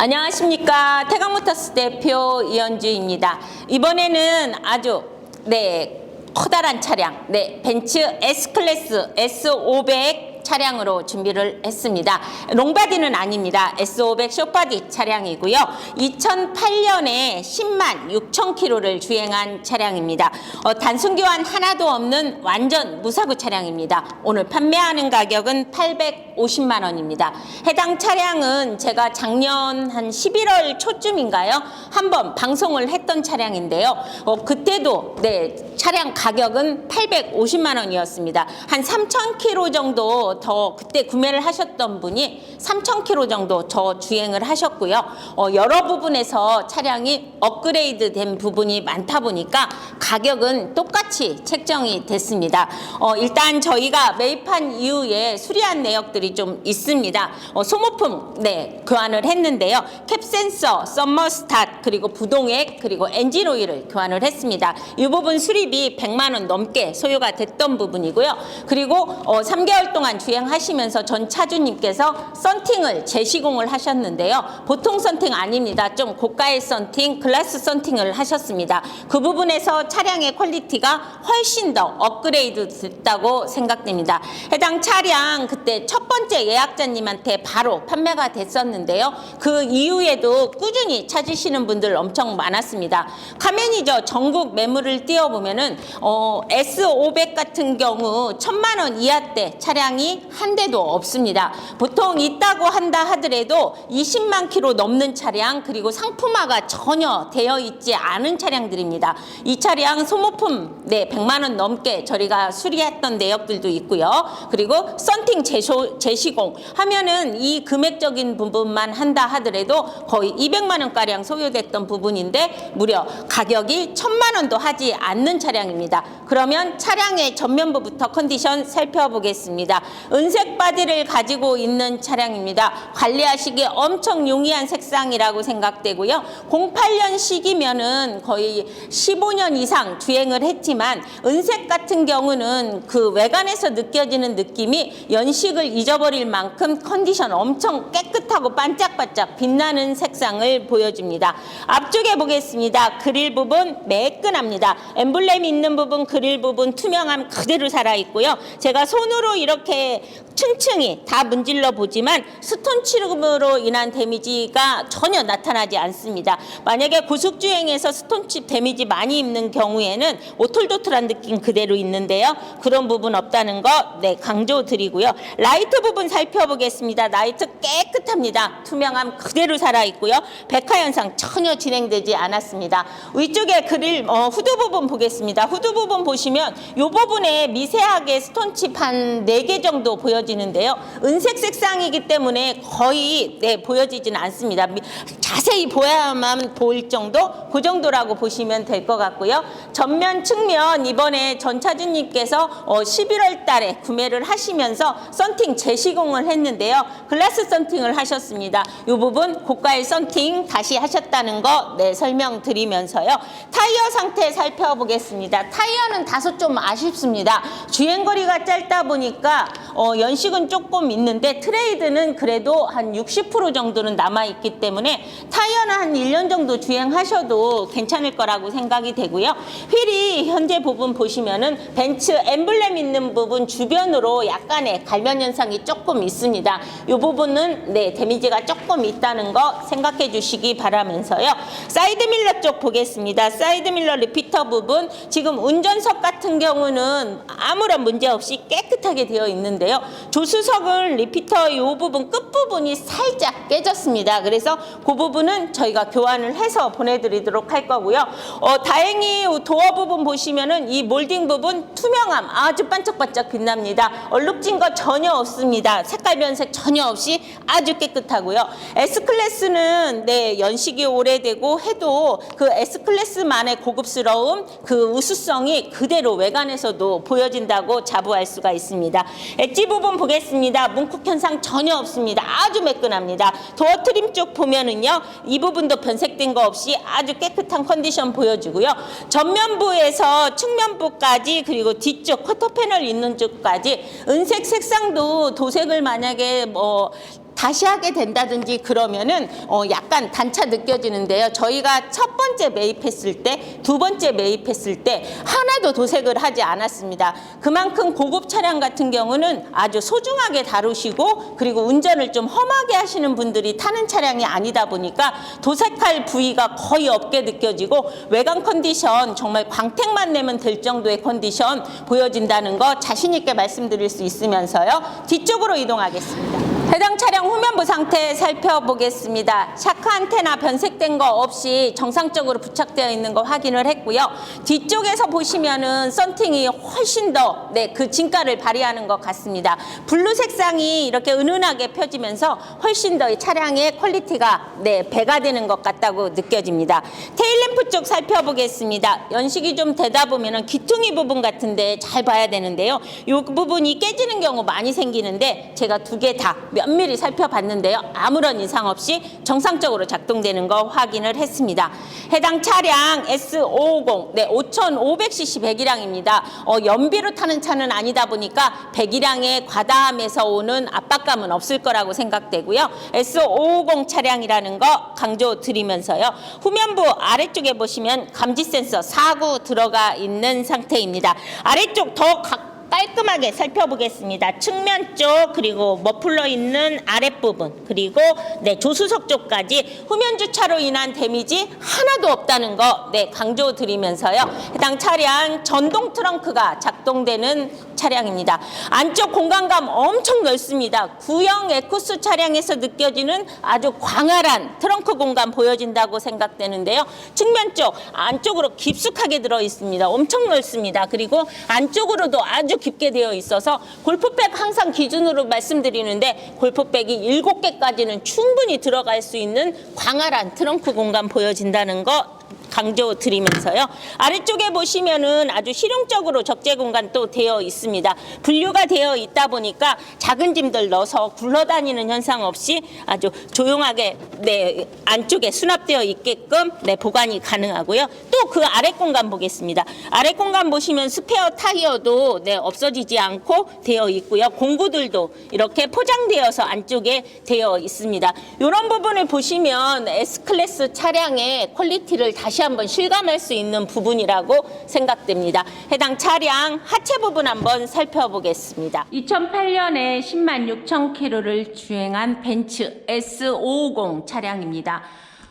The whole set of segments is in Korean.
안녕하십니까 태강모터스 대표 이현주입니다. 이번에는 아주 네 커다란 차량, 네 벤츠 S 클래스 S500 차량으로 준비를 했습니다. 롱바디는 아닙니다. S500 쇼바디 차량이고요. 2008년에 10만 6천 킬로를 주행한 차량입니다. 어, 단순 교환 하나도 없는 완전 무사고 차량입니다. 오늘 판매하는 가격은 850만 원입니다. 해당 차량은 제가 작년 한 11월 초쯤인가요? 한번 방송을 했던 차량인데요. 어, 그때도 네 차량 가격은 850만 원이었습니다. 한 3천 킬로 정도 더 그때 구매를 하셨던 분이 3천 킬로 정도 더 주행을 하셨고요. 어, 여러 부분에서 차량이 업그레이드 된 부분이 많다 보니까 가격은 똑같이 책정이 됐습니다. 어, 일단 저희가 매입한 이후에 수리한 내역들이 좀 있습니다. 어, 소모품 네 교환을 했는데요. 캡 센서, 썸머 스ታት 그리고 부동액 그리고 엔진 오일을 교환을 했습니다. 이 부분 수리비 100만 원 넘게 소요가 됐던 부분이고요. 그리고 어, 3개월 동안 주 행하시면서 전 차주님께서 썬팅을 재시공을 하셨는데요. 보통 썬팅 아닙니다. 좀 고가의 썬팅, 글라스 썬팅을 하셨습니다. 그 부분에서 차량의 퀄리티가 훨씬 더 업그레이드 됐다고 생각됩니다. 해당 차량 그때 첫 번째 예약자님한테 바로 판매가 됐었는데요. 그 이후에도 꾸준히 찾으시는 분들 엄청 많았습니다. 카멘이죠. 전국 매물을 띄워보면은 어, S500 같은 경우 천만 원 이하대 차량이 한 대도 없습니다. 보통 있다고 한다 하더라도 20만 킬로 넘는 차량 그리고 상품화가 전혀 되어 있지 않은 차량들입니다. 이 차량 소모품 네 100만 원 넘게 저희가 수리했던 내역들도 있고요. 그리고 썬팅 재쇼, 재시공 하면은 이 금액적인 부분만 한다 하더라도 거의 200만 원 가량 소요됐던 부분인데 무려 가격이 1000만 원도 하지 않는 차량입니다. 그러면 차량의 전면부부터 컨디션 살펴보겠습니다. 은색 바디를 가지고 있는 차량입니다. 관리하시기 엄청 용이한 색상이라고 생각되고요. 08년 시기면은 거의 15년 이상 주행을 했지만 은색 같은 경우는 그 외관에서 느껴지는 느낌이 연식을 잊어버릴 만큼 컨디션 엄청 깨끗하고 반짝반짝 빛나는 색상을 보여줍니다. 앞쪽에 보겠습니다. 그릴 부분 매끈합니다. 엠블렘 있는 부분, 그릴 부분 투명함 그대로 살아있고요. 제가 손으로 이렇게 층층이 다 문질러 보지만 스톤 칩으로 인한 데미지가 전혀 나타나지 않습니다. 만약에 고속주행에서 스톤칩 데미지 많이 입는 경우에는 오톨도톨한 느낌 그대로 있는데요. 그런 부분 없다는 거 네, 강조드리고요. 라이트 부분 살펴보겠습니다. 라이트 깨끗합니다. 투명함 그대로 살아있고요. 백화 현상 전혀 진행되지 않았습니다. 위쪽에 그릴 어, 후드 부분 보겠습니다. 후드 부분 보시면 이 부분에 미세하게 스톤칩 한네개 정도 보여지는데요. 은색 색상이기 때문에 거의 네, 보여지지는 않습니다. 미- 자세히 보야만 보일 정도 그 정도라고 보시면 될 것 같고요. 전면 측면 이번에 전 차주님께서 어, 11월 달에 구매를 하시면서 썬팅 재시공을 했는데요. 글라스 썬팅을 하셨습니다. 이 부분 고가의 썬팅 다시 하셨다는 거 네, 설명드리면서요. 타이어 상태 살펴보겠습니다. 타이어는 다소 좀 아쉽습니다. 주행거리가 짧다 보니까 어, 연식은 조금 있는데 트레이드는 그래도 한 60% 정도는 남아있기 때문에 타이어는 한 1년 정도 주행하셔도 괜찮을 거라고 생각이 되고요. 휠이 현재 부분 보시면은 벤츠 엠블렘 있는 부분 주변으로 약간의 갈면 현상이 조금 있습니다. 이 부분은 네 데미지가 조금 있다는 거 생각해 주시기 바라면서요. 사이드 밀러 쪽 보겠습니다. 사이드 밀러 리피터 부분 지금 운전석 같은 경우는 아무런 문제 없이 깨끗하게 되어 있는데 요. 조수석은 리피터 이 부분 끝 부분이 살짝 깨졌습니다. 그래서 그 부분은 저희가 교환을 해서 보내드리도록 할 거고요. 어, 다행히 도어 부분 보시면은 이 몰딩 부분 투명함 아주 반짝반짝 빛납니다. 얼룩진 거 전혀 없습니다. 색깔 변색 전혀 없이 아주 깨끗하고요. S 클래스는 네 연식이 오래되고 해도 그 S 클래스만의 고급스러움 그 우수성이 그대로 외관에서도 보여진다고 자부할 수가 있습니다. 엣지 부분 보겠습니다. 뭉쿡 현상 전혀 없습니다. 아주 매끈합니다. 도어 트림 쪽 보면은요 이 부분도 변색된 거 없이 아주 깨끗한 컨디션 보여주고요. 전면부에서 측면부까지 그리고 뒤쪽 쿼터 패널 있는 쪽까지 은색 색상도 도색을 만약에 뭐 다시 하게 된다든지 그러면은 어 약간 단차 느껴지는데요. 저희가 첫 번째 매입했을 때, 두 번째 매입했을 때 하나도 도색을 하지 않았습니다. 그만큼 고급 차량 같은 경우는 아주 소중하게 다루시고 그리고 운전을 좀 험하게 하시는 분들이 타는 차량이 아니다 보니까 도색할 부위가 거의 없게 느껴지고 외관 컨디션 정말 광택만 내면 될 정도의 컨디션 보여진다는 거 자신 있게 말씀드릴 수 있으면서요. 뒤쪽으로 이동하겠습니다. 해당 차량 후면부 상태 살펴보겠습니다. 샤크 안테나 변색된 거 없이 정상적으로 부착되어 있는 거 확인을 했고요. 뒤쪽에서 보시면은 썬팅이 훨씬 더 네, 그 진가를 발휘하는 것 같습니다. 블루 색상이 이렇게 은은하게 펴지면서 훨씬 더 이 차량의 퀄리티가 네, 배가 되는 것 같다고 느껴집니다. 테일램프 쪽 살펴보겠습니다. 연식이 좀 되다 보면은 귀퉁이 부분 같은데 잘 봐야 되는데요. 이 부분이 깨지는 경우 많이 생기는데 제가 두 개다 면밀히 살펴봤는데요. 아무런 이상 없이 정상적으로 작동되는 거 확인을 했습니다. 해당 차량 S550 네, 5,500cc 배기량입니다. 어, 연비로 타는 차는 아니다 보니까 배기량의 과다함에서 오는 압박감은 없을 거라고 생각되고요. S550 차량이라는 거 강조 드리면서요. 후면부 아래쪽에 보시면 감지 센서 4구 들어가 있는 상태입니다. 아래쪽 더 각 깔끔하게 살펴보겠습니다. 측면 쪽 그리고 머플러 있는 아랫부분 그리고 네 조수석 쪽까지 후면 주차로 인한 데미지 하나도 없다는 거 네 강조 드리면서요. 해당 차량 전동 트렁크가 작동되는 차량입니다. 안쪽 공간감 엄청 넓습니다. 구형 에쿠스 차량에서 느껴지는 아주 광활한 트렁크 공간 보여진다고 생각되는데요. 측면 쪽 안쪽으로 깊숙하게 들어 있습니다. 엄청 넓습니다. 그리고 안쪽으로도 아주 깊게 되어 있어서 골프백 항상 기준으로 말씀드리는데 골프백이 7개까지는 충분히 들어갈 수 있는 광활한 트렁크 공간 보여진다는 거 강조 드리면서요. 아래쪽에 보시면은 아주 실용적으로 적재 공간 또 되어 있습니다. 분류가 되어 있다 보니까 작은 짐들 넣어서 굴러다니는 현상 없이 아주 조용하게 네 안쪽에 수납되어 있게끔 네 보관이 가능하고요. 또 그 아래 공간 보겠습니다. 아래 공간 보시면 스페어 타이어도 네 없어지지 않고 되어 있고요. 공구들도 이렇게 포장되어서 안쪽에 되어 있습니다. 이런 부분을 보시면 S 클래스 차량의 퀄리티를 다시 한번 실감할 수 있는 부분이라고 생각됩니다. 해당 차량 하체 부분 한번 살펴보겠습니다. 2008년에 10만 6천 킬로를 주행한 벤츠 S550 차량입니다.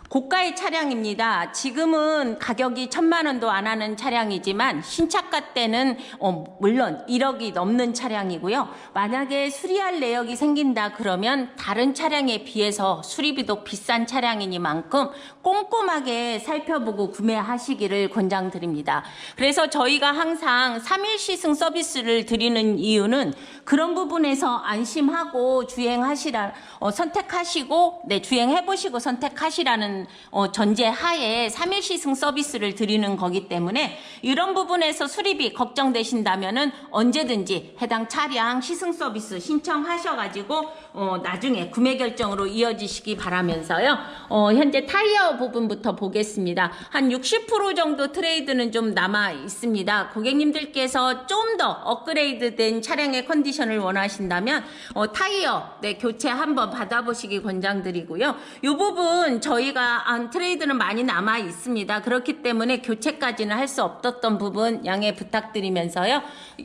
고가의 차량입니다. 지금은 가격이 천만 원도 안 하는 차량이지만 신차가 때는 어, 물론 1억이 넘는 차량이고요. 만약에 수리할 내역이 생긴다 그러면 다른 차량에 비해서 수리비도 비싼 차량이니만큼 꼼꼼하게 살펴보고 구매하시기를 권장드립니다. 그래서 저희가 항상 3일 시승 서비스를 드리는 이유는 그런 부분에서 안심하고 주행하시라 어, 선택하시고 네 주행해 보시고 선택하시라 는 어, 전제 하에 3일 시승 서비스를 드리는 거기 때문에 이런 부분에서 수리비 걱정되신다면은 언제든지 해당 차량 시승 서비스 신청하셔가지고 어, 나중에 구매 결정으로 이어지시기 바라면서요. 어, 현재 타이어 부분부터 보겠습니다. 한 60% 정도 트레이드는 좀 남아 있습니다. 고객님들께서 좀 더 업그레이드된 차량의 컨디션을 원하신다면 어, 타이어 네, 교체 한번 받아보시기 권장드리고요. 이 부분 저희가 한 트레이드는 많이 남아 있습니다. 그렇기 때문에 교체까지는 할 수 없었던 부분 양해 부탁드리면서요.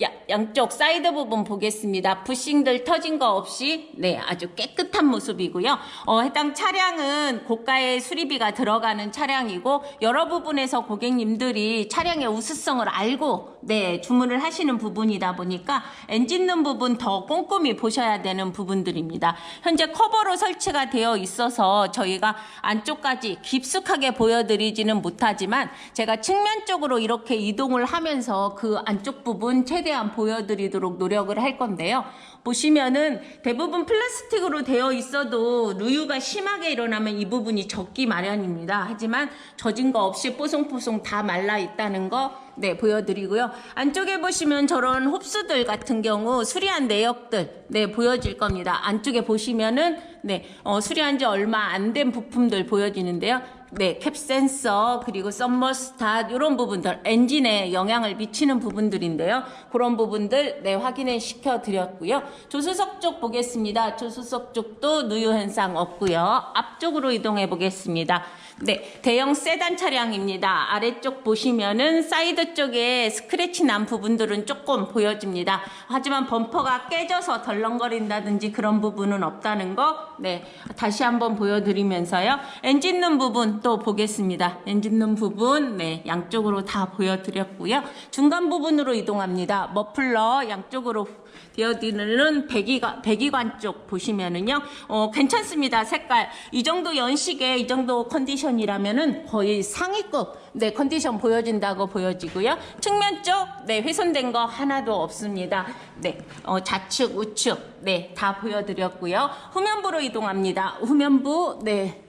야- 양쪽 사이드 부분 보겠습니다. 부싱들 터진 거 없이 네 아주 깨끗한 모습이고요. 어, 해당 차량은 고가의 수리비가 들어가는 차량이고 여러 부분에서 고객님들이 차량의 우수성을 알고 네 주문을 하시는 부분이다 보니까 엔진 룸 부분 더 꼼꼼히 보셔야 되는 부분들입니다. 현재 커버로 설치가 되어 있어서 저희가 안쪽까지 깊숙하게 보여드리지는 못하지만 제가 측면 쪽으로 이렇게 이동을 하면서 그 안쪽 부분 최대한 보여드리도록 노력을 할 건데요. 보시면은 대부분 플라스틱으로 되어 있어도 누유가 심하게 일어나면 이 부분이 젖기 마련입니다. 하지만 젖은 거 없이 뽀송뽀송 다 말라 있다는 거 네, 보여드리고요. 안쪽에 보시면 저런 홉스들 같은 경우 수리한 내역들, 네, 보여질 겁니다. 안쪽에 보시면은, 네, 어, 수리한 지 얼마 안 된 부품들 보여지는데요. 네, 캡 센서 그리고 썸머스ታት 이런 부분들 엔진에 영향을 미치는 부분들인데요. 그런 부분들 네 확인을 시켜 드렸고요. 조수석 쪽 보겠습니다. 조수석 쪽도 누유 현상 없고요. 앞쪽으로 이동해 보겠습니다. 네, 대형 세단 차량입니다. 아래쪽 보시면은 사이드 쪽에 스크래치 난 부분들은 조금 보여집니다. 하지만 범퍼가 깨져서 덜렁거린다든지 그런 부분은 없다는 거, 네, 다시 한번 보여드리면서요. 엔진 룸 부분 또 보겠습니다. 엔진 룸 부분, 네, 양쪽으로 다 보여드렸고요. 중간 부분으로 이동합니다. 머플러 양쪽으로 되어드리는 배기관, 배기관 쪽 보시면은요, 어, 괜찮습니다. 색깔. 이 정도 연식에 이 정도 컨디션이라면은 거의 상위급, 네, 컨디션 보여진다고 보여지고요. 측면 쪽, 네, 훼손된 거 하나도 없습니다. 네, 어, 좌측, 우측, 네, 다 보여드렸고요. 후면부로 이동합니다. 후면부, 네.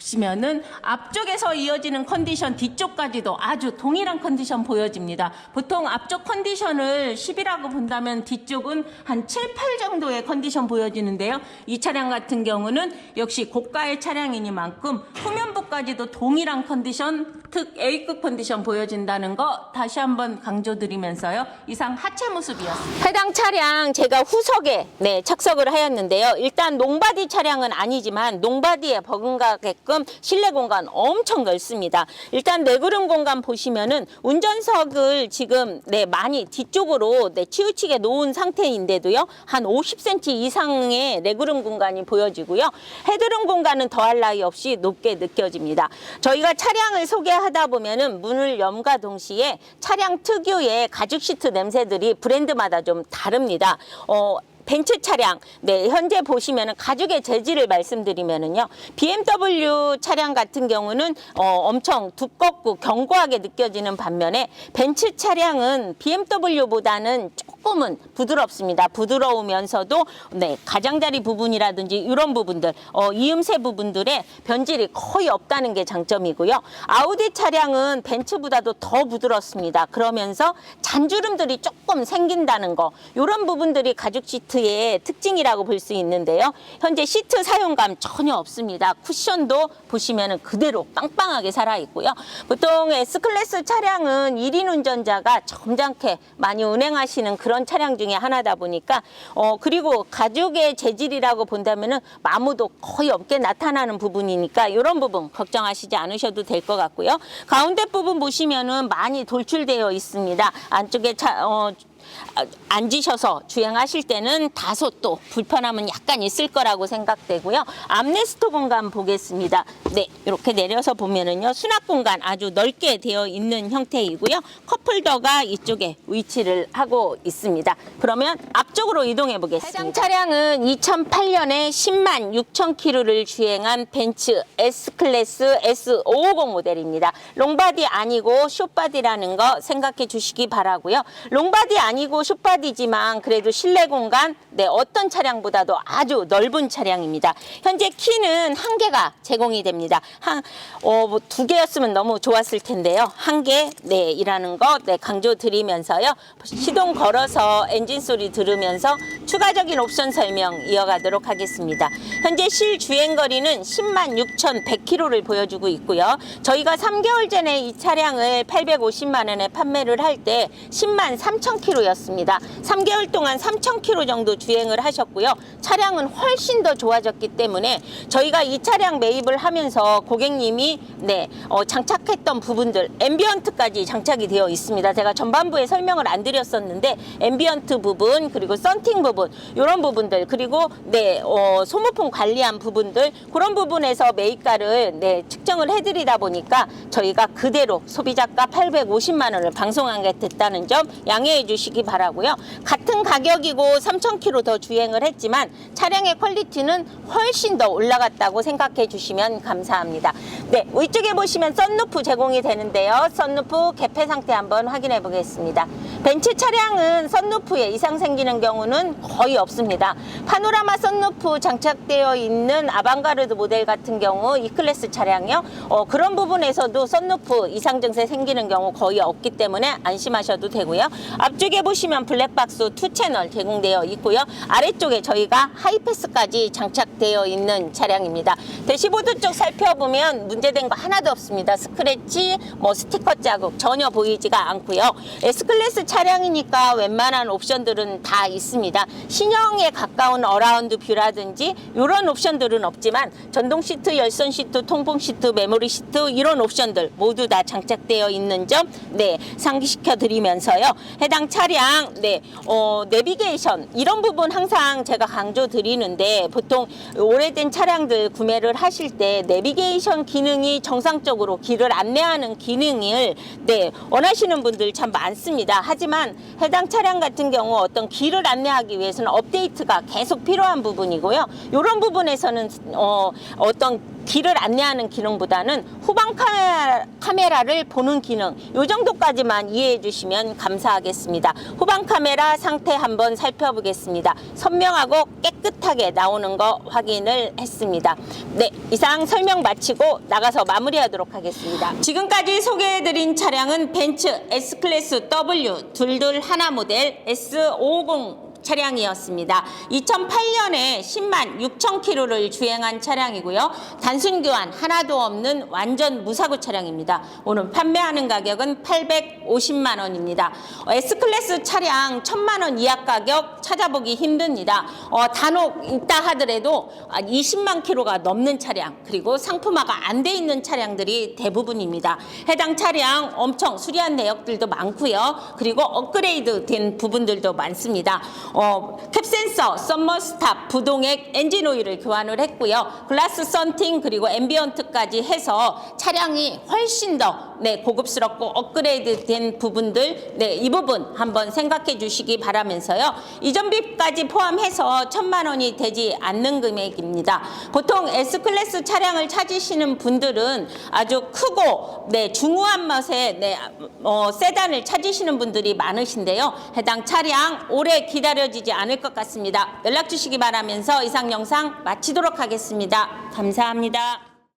보시면은 앞쪽에서 이어지는 컨디션 뒤쪽까지도 아주 동일한 컨디션 보여집니다. 보통 앞쪽 컨디션을 10이라고 본다면 뒤쪽은 한 7, 8 정도의 컨디션 보여지는데요. 이 차량 같은 경우는 역시 고가의 차량이니만큼 후면부까지도 동일한 컨디션, 특 A급 컨디션 보여진다는 거 다시 한번 강조드리면서요. 이상 하체 모습이었습니다. 해당 차량 제가 후석에 네, 착석을 하였는데요. 일단 농바디 차량은 아니지만 농바디에 버금가게끔 실내 공간 엄청 넓습니다. 일단 내구름 공간 보시면은 운전석을 지금 네, 많이 뒤쪽으로 네, 치우치게 놓은 상태인데도요. 한 50cm 이상의 내구름 공간이 보여지고요. 헤드룸 공간은 더할 나위 없이 높게 느껴집니다. 저희가 차량을 소개하다 보면은 문을 염과 동시에 차량 특유의 가죽 시트 냄새들이 브랜드마다 좀 다릅니다. 어, 벤츠 차량, 네, 현재 보시면은 가죽의 재질을 말씀드리면은요, BMW 차량 같은 경우는 어, 엄청 두껍고 견고하게 느껴지는 반면에 벤츠 차량은 BMW보다는 조금은 부드럽습니다. 부드러우면서도 네, 가장자리 부분이라든지 이런 부분들, 어, 이음새 부분들의 변질이 거의 없다는 게 장점이고요. 아우디 차량은 벤츠보다도 더 부드럽습니다. 그러면서 잔주름들이 조금 생긴다는 거, 이런 부분들이 가죽 시트 의 특징이라고 볼 수 있는데요. 현재 시트 사용감 전혀 없습니다. 쿠션도 보시면 그대로 빵빵하게 살아 있고요. 보통 S클래스 차량은 1인 운전자가 점잖게 많이 운행하시는 그런 차량 중에 하나다 보니까 어 그리고 가죽의 재질이라고 본다면 은 마모도 거의 없게 나타나는 부분이니까 이런 부분 걱정하시지 않으셔도 될 것 같고요. 가운데 부분 보시면 은 많이 돌출되어 있습니다. 안쪽에 차, 어, 아, 앉으셔서 주행하실 때는 다소 또 불편함은 약간 있을 거라고 생각되고요. 암레스트 공간 보겠습니다. 네, 이렇게 내려서 보면은요. 수납 공간 아주 넓게 되어 있는 형태이고요. 컵홀더가 이쪽에 위치를 하고 있습니다. 그러면 앞쪽으로 이동해 보겠습니다. 해당 차량은 2008년에 10만 6천 킬로를 주행한 벤츠 S클래스 S550 모델입니다. 롱바디 아니고 숏바디라는 거 생각해 주시기 바라고요. 롱바디 아니 고 숏바디지만 그래도 실내 공간 네, 어떤 차량보다도 아주 넓은 차량입니다. 현재 키는 한 개가 제공이 됩니다. 한, 어, 뭐 두 개였으면 너무 좋았을 텐데요. 한 개, 네, 이라는 거, 네, 강조 드리면서요. 시동 걸어서 엔진 소리 들으면서 추가적인 옵션 설명 이어가도록 하겠습니다. 현재 실 주행 거리는 10만 6,100km를 보여주고 있고요. 저희가 3개월 전에 이 차량을 850만 원에 판매를 할 때 10만 3천 킬로였습니다. 3개월 동안 3천 킬로 정도 주행을 하셨고요. 차량은 훨씬 더 좋아졌기 때문에 저희가 이 차량 매입을 하면서 고객님이 네 어, 장착했던 부분들 앰비언트까지 장착이 되어 있습니다. 제가 전반부에 설명을 안 드렸었는데 앰비언트 부분 그리고 썬팅 부분 이런 부분들 그리고 네 어, 소모품 관리한 부분들 그런 부분에서 매입가를 네 측정을 해드리다 보니까 저희가 그대로 소비자가 850만 원을 방송하게 됐다는 점 양해해 주시기 바라고요. 같은 가격이고 3,000km 더 주행을 했지만 차량의 퀄리티는 훨씬 더 올라갔다고 생각해 주시면 감사합니다. 네, 위쪽에 보시면 썬루프 제공이 되는데요. 썬루프 개폐 상태 한번 확인해 보겠습니다. 벤츠 차량은 썬루프에 이상 생기는 경우는 거의 없습니다. 파노라마 썬루프 장착되어 있는 아방가르드 모델 같은 경우 이 클래스 차량이요. 어, 그런 부분에서도 썬루프 이상 증세 생기는 경우 거의 없기 때문에 안심하셔도 되고요. 앞쪽에 보시면 블랙박스 투 채널 제공되어 있고요. 아래쪽에 저희가 하이패스까지 장착되어 있는 차량입니다. 대시보드 쪽 살펴보면 문제된 거 하나도 없습니다. 스크래치, 뭐 스티커 자국 전혀 보이지가 않고요. S클래스 차량이니까 웬만한 옵션들은 다 있습니다. 신형에 가까운 어라운드 뷰라든지 이런 옵션들은 없지만 전동 시트, 열선 시트, 통풍 시트, 메모리 시트 이런 옵션들 모두 다 장착되어 있는 점 네, 상기시켜 드리면서요. 해당 차량 네, 어, 내비게이션 이런 부분 항상 제가 강조 드리는데 보통 오래된 차량들 구매를 하실 때 내비게이션 기능이 정상적으로 길을 안내하는 기능을 네, 원하시는 분들 참 많습니다. 하지만 해당 차량 같은 경우 어떤 길을 안내하기 위해서는 업데이트가 계속 필요한 부분이고요. 이런 부분에서는 어, 어떤 길을 안내하는 기능보다는 후방 카메라, 카메라 를 보는 기능 이 정도까지만 이해해 주시면 감사하겠습니다. 후방 카메라 상태 한번 살펴보겠습니다. 선명하고 깨끗하게 나오는 거 확인을 했습니다. 네, 이상 설명 마치고 나가서 마무리하도록 하겠습니다. 지금까지 소개해드린 차량은 벤츠 S클래스 W 둘둘 하나 모델 S50 차량이었습니다. 2008년에 10만 6천 킬로를 주행한 차량이고요. 단순 교환 하나도 없는 완전 무사고 차량입니다. 오늘 판매하는 가격은 850만 원입니다. 어, S클래스 차량 1000만 원 이하 가격 찾아보기 힘듭니다. 어, 단옥 있다 하더라도 아, 20만 킬로가 넘는 차량 그리고 상품화가 안 돼 있는 차량들이 대부분입니다. 해당 차량 엄청 수리한 내역들도 많고요. 그리고 업그레이드 된 부분들도 많습니다. 어, 캡센서, 썸머 스탑, 부동액, 엔진 오일을 교환을 했고요. 글라스 썬팅 그리고 앰비언트까지 해서 차량이 훨씬 더 네, 고급스럽고 업그레이드 된 부분들 네, 이 부분 한번 생각해 주시기 바라면서요. 이전비까지 포함해서 천만 원이 되지 않는 금액입니다. 보통 S클래스 차량을 찾으시는 분들은 아주 크고 네, 중후한 맛의 네, 어, 세단을 찾으시는 분들이 많으신데요. 해당 차량 오래 기다려지지 않을 것 같습니다. 연락 주시기 바라면서 이상 영상 마치도록 하겠습니다. 감사합니다.